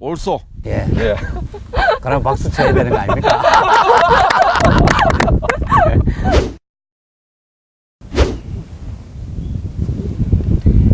올소. 예. 예. 그럼 박수 쳐야 되는 거 아닙니까?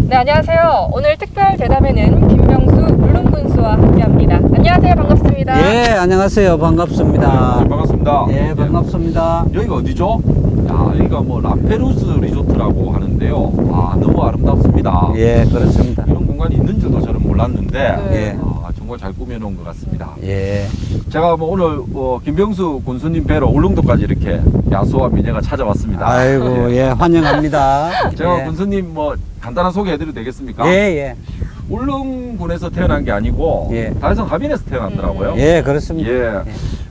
네, 안녕하세요. 오늘 특별 대담에는 김명수 울릉군수와 함께합니다. 안녕하세요. 반갑습니다. 예, 안녕하세요. 반갑습니다. 네, 반갑습니다. 예, 반갑습니다. 여기가 어디죠? 야, 여기가 뭐 라페루스 리조트라고 하는데요. 아, 너무 아름답습니다. 예, 그렇습니다. 이런 공간이 있는 줄도 저는 몰랐는데, 예. 아, 정말 잘 꾸며놓은 것 같습니다. 예. 제가 뭐 오늘 어, 김병수 군수님 뵈러 울릉도까지 이렇게 야수와 미녀가 찾아왔습니다. 아이고, 예, 환영합니다. 제가 예. 군수님 뭐 간단한 소개해드려도 되겠습니까? 예, 예. 울릉군에서 태어난 게 아니고 예. 다해성 가빈에서 태어났더라고요. 예, 그렇습니다. 예.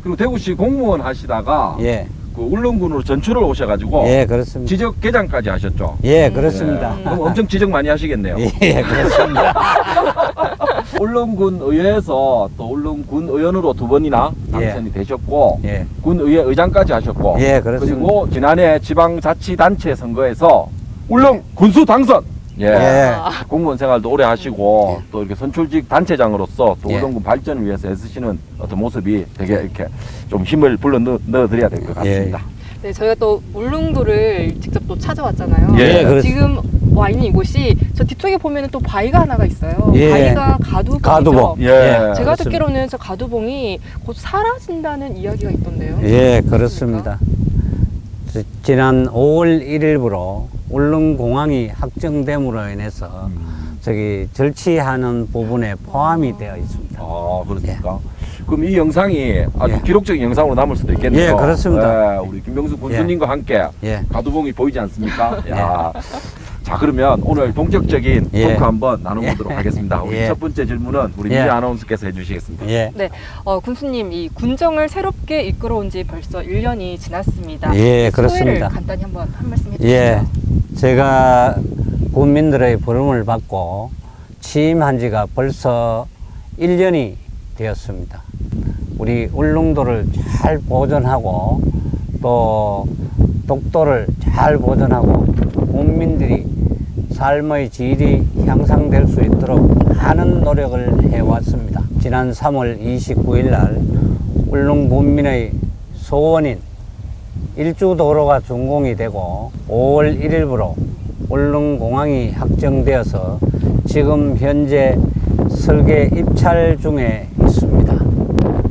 그리고 대구시 공무원 하시다가 예. 그 울릉군으로 전출을 오셔가지고 예, 그렇습니다. 지적 개장까지 하셨죠. 예, 그렇습니다. 예. 그럼 엄청 지적 많이 하시겠네요. 예, 그렇습니다. 울릉군 의회에서 또 울릉군 의원으로 두 번이나 당선이 되셨고 예. 군 의회 의장까지 하셨고 예, 그렇습니다. 그리고 지난해 지방자치단체 선거에서 울릉 군수 당선. 예. 예. 공무원 생활도 오래 하시고 또 이렇게 선출직 단체장으로서 또 예. 울릉군 발전을 위해서 애쓰시는 어떤 모습이 되게 이렇게 좀 힘을 불러 넣, 넣어드려야 될것 예. 같습니다. 네, 저희가 또 울릉도를 직접 또 찾아왔잖아요. 예, 그렇습니다. 지금 와 있는 이곳이 저 뒤쪽에 보면 또 바위가 하나가 있어요. 예. 바위가 가두봉이죠. 가두봉. 예. 제가 그렇습니다. 듣기로는 저 가두봉이 곧 사라진다는 이야기가 있던데요. 예, 그렇습니다. 지- 지난 5월 1일부로 울릉공항이 확정됨으로 인해서 음. 저기 절취하는 부분에 포함이 되어 있습니다. 아 그렇습니까? 그럼 이 영상이 아주 예. 기록적인 영상으로 남을 수도 있겠네요. 예, 그렇습니다. 예, 우리 김병수 군수님과 함께 예. 가두봉이 보이지 않습니까? 야. 자 그러면 오늘 본격적인 예. 토크 한번 나눠보도록 하겠습니다. 우리 예. 첫 번째 질문은 우리 예. 미래 아나운서께서 해주시겠습니다. 예. 네, 어, 군수님 이 군정을 새롭게 이끌어온 지 벌써 1년이 지났습니다. 예, 그렇습니다. 간단히 한번 한 말씀 해주시죠. 예, 제가 국민들의 부름을 받고 취임한 지가 벌써 1년이 되었습니다. 우리 울릉도를 잘 보존하고 또 독도를 잘 보존하고 국민들이 삶의 질이 향상될 수 있도록 많은 노력을 해왔습니다. 지난 3월 29일 날 울릉 군민의 소원인 일주 도로가 준공이 되고 5월 1일부로 울릉공항이 확정되어서 지금 현재 설계 입찰 중에 있습니다.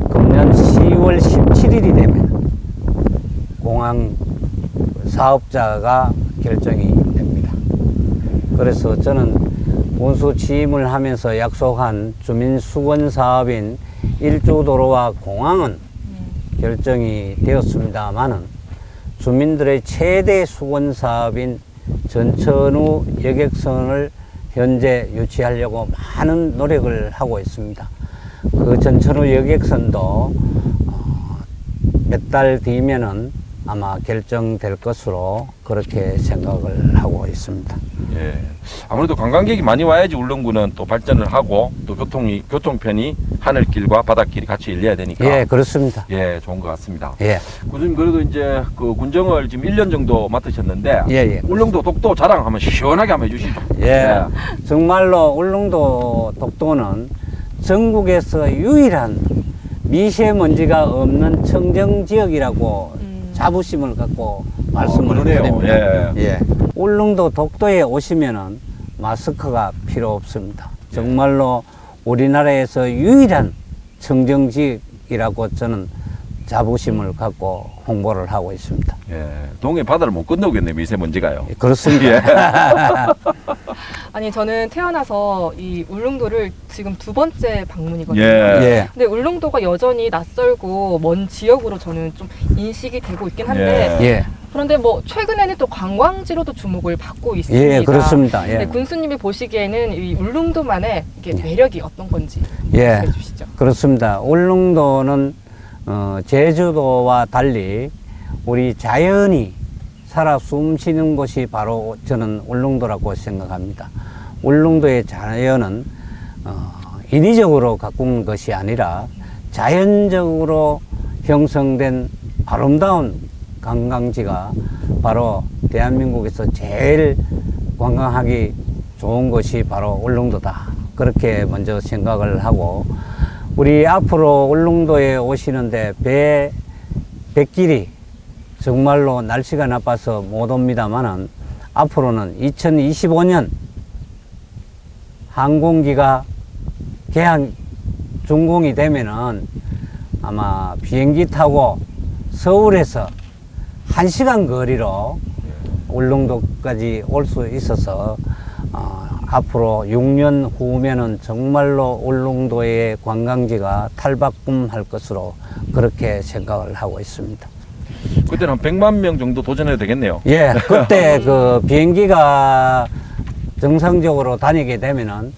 금년 10월 17일이 되면 공항 사업자가 결정이 됩니다. 그래서 저는 군수 취임을 하면서 약속한 주민 수건 사업인 일주 도로와 공항은 결정이 되었습니다만은 주민들의 최대 수건 사업인 전천후 여객선을 현재 유치하려고 많은 노력을 하고 있습니다. 그 전천후 여객선도 어, 몇달 뒤면은 아마 결정될 것으로 그렇게 생각을 하고 있습니다. 예. 아무래도 관광객이 많이 와야지 울릉군은 또 발전을 하고 또 교통이 교통편이 하늘길과 바닷길이 같이 열려야 되니까 예, 그렇습니다. 예, 좋은 것 같습니다. 예, 군수님 그래도 이제 그 군정을 지금 1년 정도 맡으셨는데 예, 예. 울릉도 독도 자랑 한번 시원하게 한번 해 주시죠. 예. 정말로 울릉도 독도는 전국에서 유일한 미세먼지가 없는 청정 지역이라고 음. 자부심을 갖고 아, 말씀을 그러네요. 드립니다. 예. 예. 울릉도 독도에 오시면은 마스크가 필요 없습니다. 정말로 우리나라에서 유일한 청정 지역이라고 저는 자부심을 갖고 홍보를 하고 있습니다. 예. 동해 바다를 못 건너겠네 미세먼지가요. 예, 그렇습니다. 예. 아니 저는 태어나서 이 울릉도를 지금 두 번째 방문이거든요. 예. 예. 근데 울릉도가 여전히 낯설고 먼 지역으로 저는 좀 인식이 되고 있긴 한데 예. 그런데 뭐 최근에는 또 관광지로도 주목을 받고 있습니다. 예, 그렇습니다. 예. 네, 군수님이 보시기에는 이 울릉도만의 이게 예. 매력이 어떤 건지 예. 말씀해 주시죠. 그렇습니다. 울릉도는 어, 제주도와 달리 우리 자연이 살아 숨쉬는 곳이 바로 저는 울릉도라고 생각합니다. 울릉도의 자연은 어, 인위적으로 가꾼 것이 아니라 자연적으로 형성된 아름다운 관광지가 바로 대한민국에서 제일 관광하기 좋은 곳이 바로 울릉도다. 그렇게 먼저 생각을 하고 우리 앞으로 울릉도에 오시는데 배, 배길이 정말로 날씨가 나빠서 못 옵니다만은 앞으로는 2025년 항공기가 개항 준공이 되면은 아마 비행기 타고 서울에서 한시간 거리로 울릉도까지 올 수 있어서 어, 앞으로 6년 후면은 정말로 울릉도의 관광지가 탈바꿈할 것으로 그렇게 생각을 하고 있습니다. 그때는 한 100만 명 정도 도전해도 되겠네요. 예, 그때 그 비행기가 정상적으로 다니게 되면은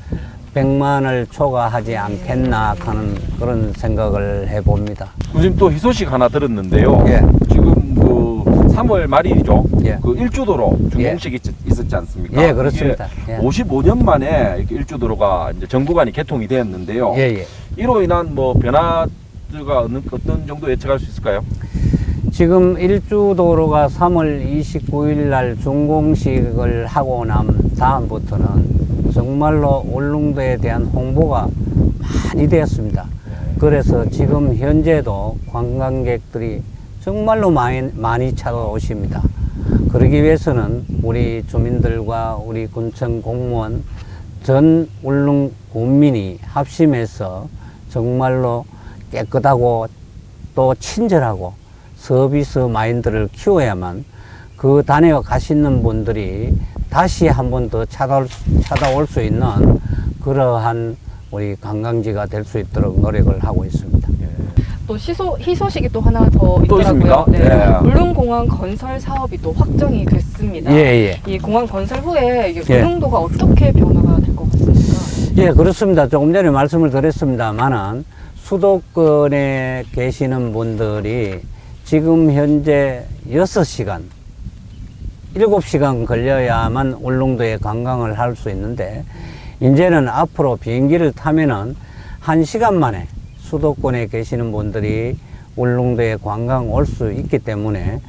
100만을 초과하지 않겠나 하는 그런 생각을 해봅니다. 지금 또 희소식 하나 들었는데요. 예. 지금 그 3월 말일이죠. 예. 그 일주도로 준공식이 있- 있었지 않습니까? 예, 그렇습니다. 예. 55년 만에 이렇게 일주도로가 이제 정부간이 개통이 되었는데요. 예, 예. 이로 인한 뭐 변화가 어느, 어떤 정도 예측할 수 있을까요? 지금 일주도로가 3월 29일 날 준공식을 하고 난 다음부터는 정말로 울릉도에 대한 홍보가 많이 되었습니다. 그래서 지금 현재도 관광객들이 정말로 많이, 많이 찾아오십니다. 그러기 위해서는 우리 주민들과 우리 군청 공무원 전 울릉 군민이 합심해서 정말로 깨끗하고 또 친절하고 서비스 마인드를 키워야만 그 단에 가시는 분들이 다시 한 번 더 찾아올, 수- 찾아올 수 있는 그러한 우리 관광지가 될 수 있도록 노력을 하고 있습니다. 또 시소, 희소식이 또 하나 더? 있더라고요. 네. 예. 울릉공항 건설 사업이 또 확정이 됐습니다. 예, 예. 이 공항 건설 후에 이게 예. 울릉도가 어떻게 변화가 될 것 같습니까? 예, 그렇습니다. 조금 전에 말씀을 드렸습니다만은 수도권에 계시는 분들이 지금 현재 6시간, 7시간 걸려야만 울릉도에 관광을 할 수 있는데 이제는 앞으로 비행기를 타면은 1시간 만에 수도권에 계시는 분들이 울릉도에 관광 올 수 있기 때문에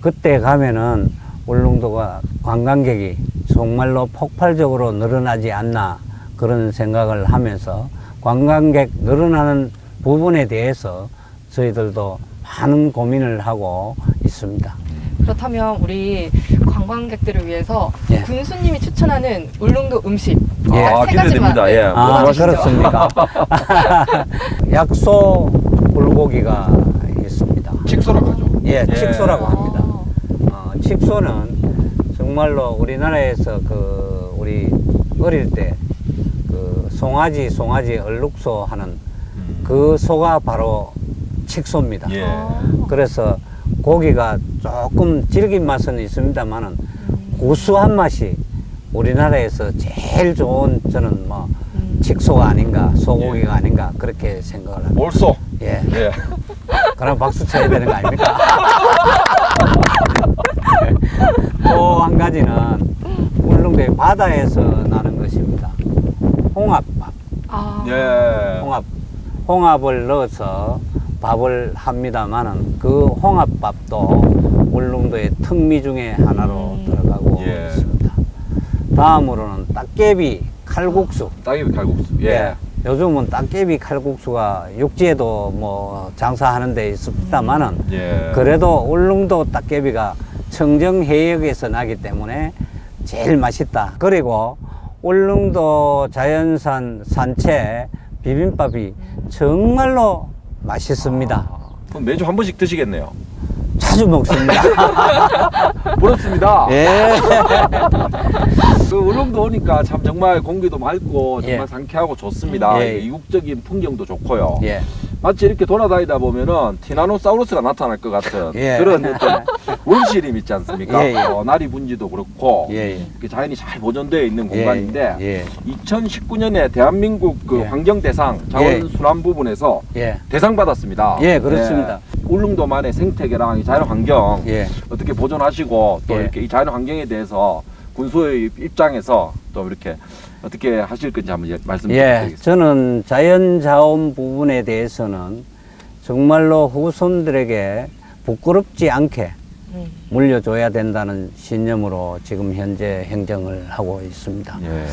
그때 가면은 울릉도가 관광객이 정말로 폭발적으로 늘어나지 않나 그런 생각을 하면서 관광객 늘어나는 부분에 대해서 저희들도 많은 고민을 하고 있습니다. 그렇다면 우리 관광객들을 위해서 예. 군수님이 추천하는 울릉도 음식 예. 딱 아, 세 가지만 기대됩니다. 예. 아, 뽑아주시죠. 그렇습니까? 약소 불고기가 있습니다. 칙소라고 하죠. 예, 칙소라고 합니다. 아, 어, 칙소는 정말로 우리나라에서 그 우리 어릴 때 그 송아지 송아지 얼룩소 하는 음. 그 소가 바로 칙소입니다. 예. 아. 그래서 고기가 조금 질긴 맛은 있습니다만은 음. 고수한 맛이 우리나라에서 제일 좋은 저는 뭐 음. 칙소가 아닌가 소고기가 아닌가 그렇게 생각을 합니다. 몰소. 예. 예. 그럼 박수 쳐야 되는 거 아닙니까? 또 한 가지는 울릉도의 바다에서 나는 것입니다. 홍합밥. 아. 예. 홍합. 홍합을 넣어서 밥을 합니다만은 그 홍합밥도 울릉도의 특미 중에 하나로 음. 들어가고 예. 있습니다. 다음으로는 딱개비 칼국수. 따개비 칼국수. 예. 요즘은 딱개비 칼국수가 육지에도 뭐 장사하는 데 있습니다만은 예. 그래도 울릉도 딱개비가 청정 해역에서 나기 때문에 제일 맛있다. 그리고 울릉도 자연산 산채 비빔밥이 정말로 맛있습니다. 그럼 매주 한 번씩 드시겠네요. 자주 먹습니다. 부럽습니다. 예. 그 울릉도 오니까 참 정말 공기도 맑고 정말 예. 상쾌하고 좋습니다. 예. 이국적인 풍경도 좋고요. 예. 마치 이렇게 돌아다니다 보면은 티라노사우루스가 나타날 것 같은 예. 그런 어떤 원시림 있지 않습니까? 예, 예. 어, 나리 분지도 그렇고 예, 예. 이렇게 자연이 잘 보존되어 있는 공간인데 예. 2019년에 대한민국 그 예. 환경대상 자원 순환 부분에서 예. 대상 받았습니다. 예, 그렇습니다. 네. 울릉도만의 생태계랑 이 자연 환경 예. 어떻게 보존하시고 또 예. 이렇게 이 자연 환경에 대해서 군수의 입장에서 또 이렇게 어떻게 하실 건지 한번 예- 말씀 예, 부탁드리겠습니다. 저는 자연 자원 부분에 대해서는 정말로 후손들에게 부끄럽지 않게 음. 물려줘야 된다는 신념으로 지금 현재 행정을 하고 있습니다. 예.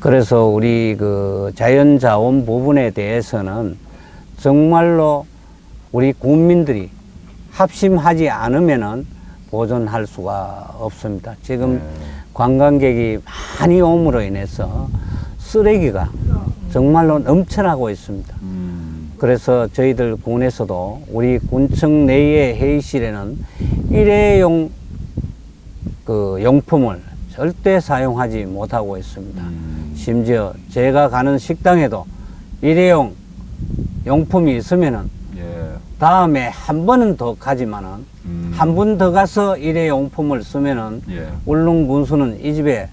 그래서 우리 그 자연 자원 부분에 대해서는 정말로 우리 국민들이 합심하지 않으면은 보존할 수가 없습니다. 지금 네. 관광객이 많이 옴으로 인해서 쓰레기가 정말로 넘쳐나고 있습니다. 음. 그래서 저희들 군에서도 우리 군청 내의 회의실에는 일회용 그 용품을 절대 사용하지 못하고 있습니다. 음. 심지어 제가 가는 식당에도 일회용 용품이 있으면은 예. 다음에 한 번은 더 가지만은 음. 한번 더 가서 일회용품을 쓰면은 예. 울릉 군수는 이 집에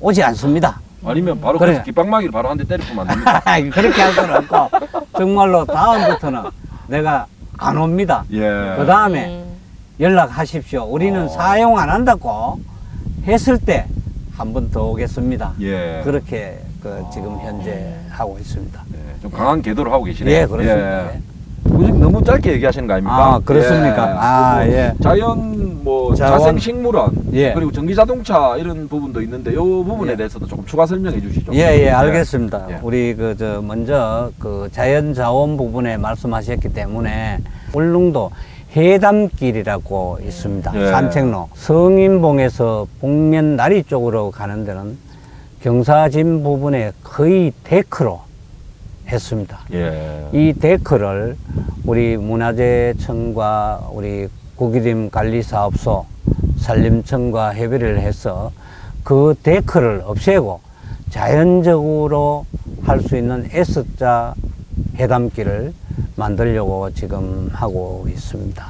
오지 않습니다. 아니면 바로 그래. 그래서 깃방망이를 바로 한 대 때리면 안 됩니다. 그렇게 할 수는 없고 정말로 다음부터는 내가 안 옵니다. 예. 그 다음에 음. 연락하십시오. 우리는 어. 사용 안 한다고 했을 때 한 번 더 오겠습니다. 예. 그렇게 그 지금 현재 하고 있습니다. 예. 좀 강한 궤도를 하고 계시네요. 예, 그렇습니다. 예. 지금 너무 짧게 얘기하시는 거 아닙니까? 아, 그렇습니까? 예. 아, 예. 자연 뭐 자원. 자생 식물원 예. 그리고 전기 자동차 이런 부분도 있는데 이 부분에 예. 대해서도 조금 추가 설명해 주시죠. 예, 예, 알겠습니다. 예. 우리 그 저 먼저 그 자연 자원 부분에 말씀하셨기 때문에 울릉도 해담길이라고 있습니다. 예. 산책로. 성인봉에서 북면 나리 쪽으로 가는 데는 경사진 부분에 거의 데크로 했습니다. 예. 이 데크를 우리 문화재청과 우리 국유림 관리사업소 산림청과 협의를 해서 그 데크를 없애고 자연적으로 할 수 있는 S자 해담길을 만들려고 지금 하고 있습니다.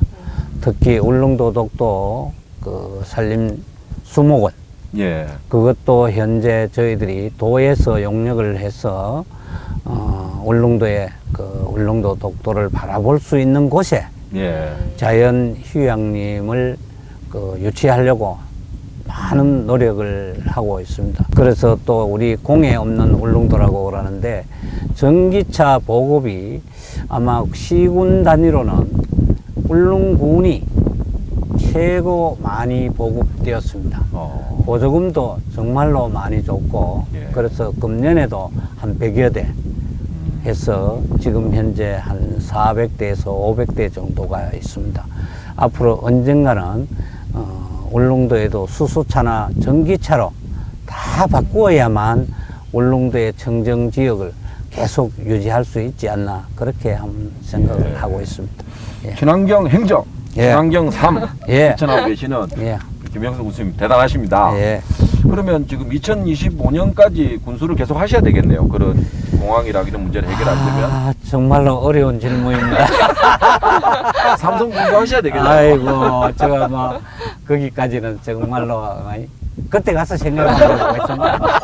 특히 울릉도 독도 그 산림 수목원 예. 그것도 현재 저희들이 도에서 용역을 해서 어, 울릉도의 그 울릉도 독도를 바라볼 수 있는 곳에 예. 자연 휴양림을 그 유치하려고 많은 노력을 하고 있습니다. 그래서 또 우리 공에 없는 울릉도라고 그러는데 전기차 보급이 아마 시군 단위로는 울릉군이 최고 많이 보급되었습니다. 어. 보조금도 정말로 많이 줬고 예. 그래서 금년에도 한 100여 대 음. 해서 지금 현재 한 400대에서 500대 정도가 있습니다. 앞으로 언젠가는 어, 울릉도에도 수소차나 전기차로 다 바꾸어야만 울릉도의 청정 지역을 계속 유지할 수 있지 않나 그렇게 한번 생각을 예. 하고 있습니다. 예. 친환경 행정, 예. 친환경 삶 예. 실천하고 계시는 예. 김영석 교수님 대단하십니다. 예. 그러면 지금 2025년까지 군수를 계속 하셔야 되겠네요. 그런 공항이라 이런 문제를 해결 안 되면 아, 정말로 어려운 질문입니다. 삼성 군수 하셔야 되겠네요. 아이고, 제가 뭐, 거기까지는 정말로, 그때 가서 생각하고 있습니다.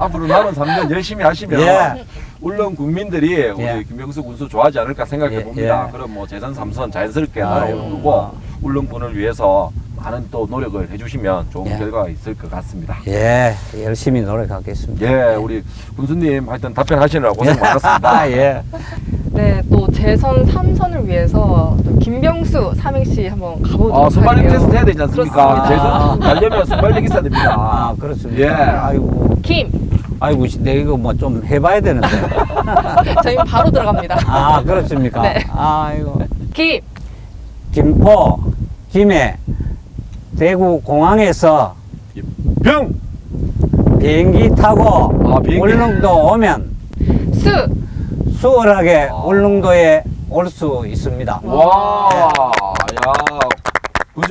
앞으로 남은 3년 열심히 하시면 예. 물론 국민들이 우리 예. 김명수 군수 좋아하지 않을까 생각해 예, 봅니다. 예. 그럼 뭐 재산 삼선 자연스럽게 나오고 뭐. 울릉군을 위해서 많은 또 노력을 해주시면 좋은 예. 결과가 있을 것 같습니다. 예, 열심히 노력하겠습니다. 예, 우리 군수님 하여튼 답변하시느라 고생 많았습니다. 아, 예. 네, 또 재선 3선을 위해서 또 김병수 삼행시 한번 가보도록 아, 순발력 할게요. 테스트 해야 되지 않습니까? 그렇습니다. 재선 가려면 순발력 있어야 됩니다. 아, 그렇습니다. 예. 아이고, 김! 아이고, 내 이거 뭐 좀 해봐야 되는데. 저희 바로 들어갑니다. 아, 그렇습니까? 네. 아이고. 김! 김포, 김해, 대구 공항에서 병! 비행기 타고 아, 비행기. 울릉도 오면 수! 수월하게 아. 울릉도에 올 수 있습니다. 와, 야,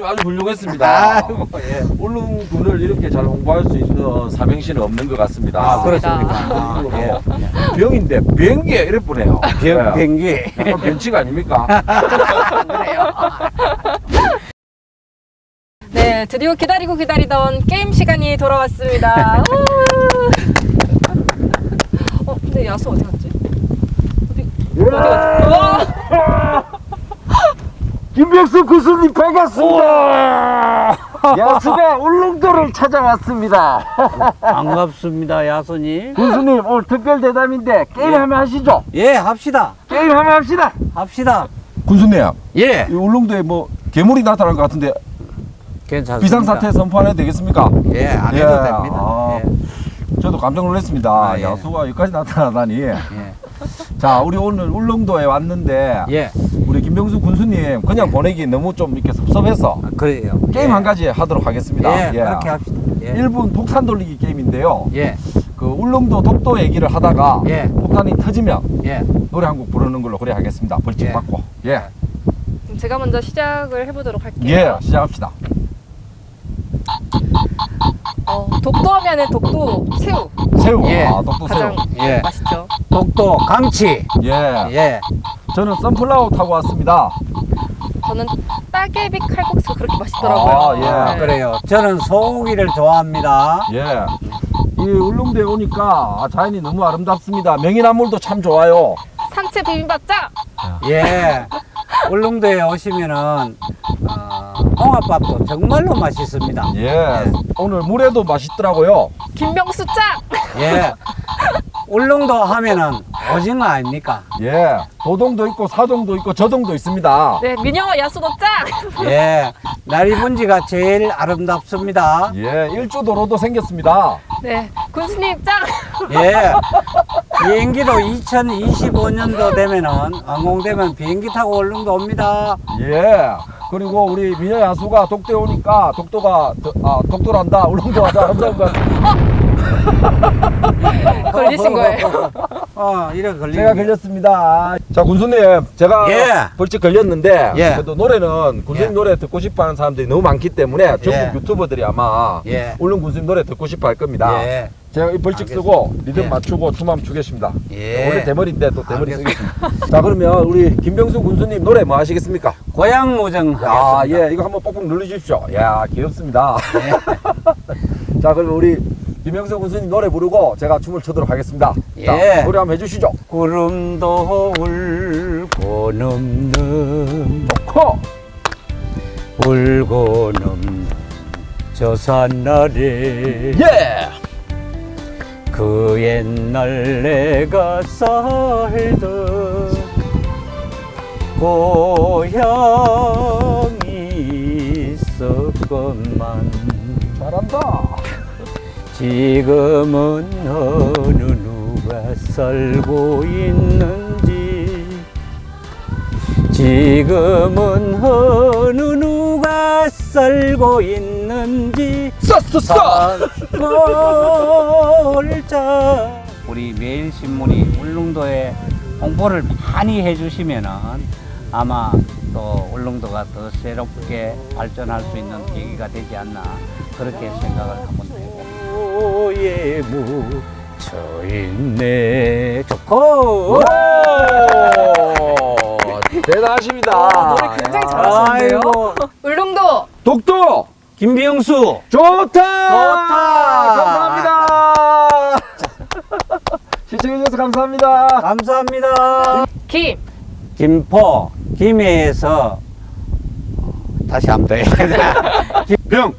아주 훌륭했습니다. 아이고, 예. 울릉군을 이렇게 잘 홍보할 수 있는 삼행시는 없는 것 같습니다. 아. 그렇습니까? 아, 예. 병인데 비행기에 이래 보네요. 비행, 비행기. 약간 변치가 아닙니까? 네, 드디어 기다리고 기다리던 게임 시간이 돌아왔습니다. 우! 어, 근데 야수 어디 갔지? 어디, 어디 갔지? 우와! 김백수 교수님 반갑습니다. 야수가 울릉도를 찾아왔습니다. 반갑습니다, 야손님. 군수님 오늘 특별 대담인데 게임 한번 하시죠. 예, 합시다. 게임 한번 합시다. 합시다. 군수님, 예. 이 울릉도에 뭐 괴물이 나타날 것 같은데 괜찮습니다. 비상사태 선포해야 되겠습니까? 예, 안 해도 예, 됩니다. 아. 예. 저도 깜짝 놀랐습니다. 아, 예. 야수가 여기까지 나타나다니. 예. 자, 우리 오늘 울릉도에 왔는데 예, 우리 김병수 군수님 그냥 보내기 너무 좀 이렇게 섭섭해서 아, 그래요. 게임 예. 한 가지 하도록 하겠습니다. 예, 그렇게 합시다. 예. 1분 폭탄 돌리기 게임인데요. 예, 그 울릉도 독도 얘기를 하다가 예. 폭탄이 터지면 예. 노래 한 곡 부르는 걸로 그래 하겠습니다. 벌칙 예. 받고. 예. 그럼 제가 먼저 시작을 해보도록 할게요. 예, 시작합시다. 어, 독도 하면은 독도 새우 새우. 예. 아, 독도 새우. 가장 예. 맛있죠. 독도 강치. 예. 예. 저는 선플라워 타고 왔습니다. 저는 따개비 칼국수 그렇게 맛있더라고요. 아, 예. 아, 그래요. 저는 소고기를 좋아합니다. 예. 이 울릉도에 오니까 아, 자연이 너무 아름답습니다. 명이나물도 참 좋아요. 상체 비빔밥 짱! 예. 울릉도에 오시면은 어, 홍합밥도 정말로 맛있습니다. 예. 오늘 물에도 맛있더라고요. 김병수 짱! 예. 울릉도 하면은 오징어 아닙니까? 예. 도동도 있고 사동도 있고 저동도 있습니다. 네, 민영어 야수도 짱! 예. 나리분지가 제일 아름답습니다. 예. 일주도로도 생겼습니다. 네, 군수님 짱! 예. 비행기도 2025년도 되면은 완공되면 비행기 타고 울릉도 옵니다. 예. 그리고 우리 미녀 야수가 독도에 오니까 독도가 더- 아 독도란다 아름다운 것 같습니다. 걸리신 거예요. 어, 이래 걸리. 제가 걸렸습니다. 자 군수님 제가 예. 벌칙 걸렸는데 예. 그래도 노래는 군수님 예. 노래 듣고 싶어 하는 사람들이 너무 많기 때문에 전국 예. 유튜버들이 아마 예. 울릉 군수님 노래 듣고 싶어 할 겁니다. 예. 제가 이 벌칙 알겠습니다. 쓰고 리듬 예. 맞추고 춤 한번 추겠습니다. 예. 원래 대머리인데 또 대머리. 쓰겠습니다. 자 그러면 우리 김병수 군수님 노래 뭐 하시겠습니까? 고향 모정 아. 예, 이거 한번 꼭꼭 눌러주십시오. 야, 귀엽습니다. 예. 자, 그럼 우리 김영석 군수님 노래 부르고 제가 춤을 추도록 하겠습니다. 예. 자, 노래 한번 해주시죠. 구름도 울고 넘는 커! 울고 넘는 저 산나리 예! 그 옛날 내가 살던 고향이 있었건만 잘한다. 지금은 어느 누가 살고 있는지. 지금은 어느 누가 살고 있는지. 써, 골자. 우리 매일신문이 울릉도에 홍보를 많이 해주시면은 아마 또 울릉도가 더 새롭게 발전할 수 있는 계기가 되지 않나 그렇게 생각을 한번 해봅 니다. 오예 묻혀 있네 좋고 오! 대단하십니다. 어, 노래 굉장히 잘하시는데요? 아이고, 울릉도! 독도! 김병수 좋다! 좋다! 감사합니다. 시청해주셔서 감사합니다. 감사합니다. 김! 김포 김해에서 어, 다시 한번 더 해야 되나? 병!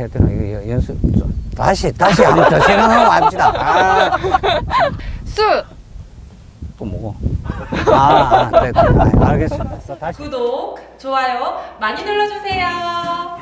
해야 되나 이거 연- 연습 좀- 다시 다시 한번 더 생각하고 합시다. 아, 수! 또 뭐고? 아, 아, 네, 네, 아, 알겠습니다. 다시. 구독, 좋아요 많이 눌러주세요.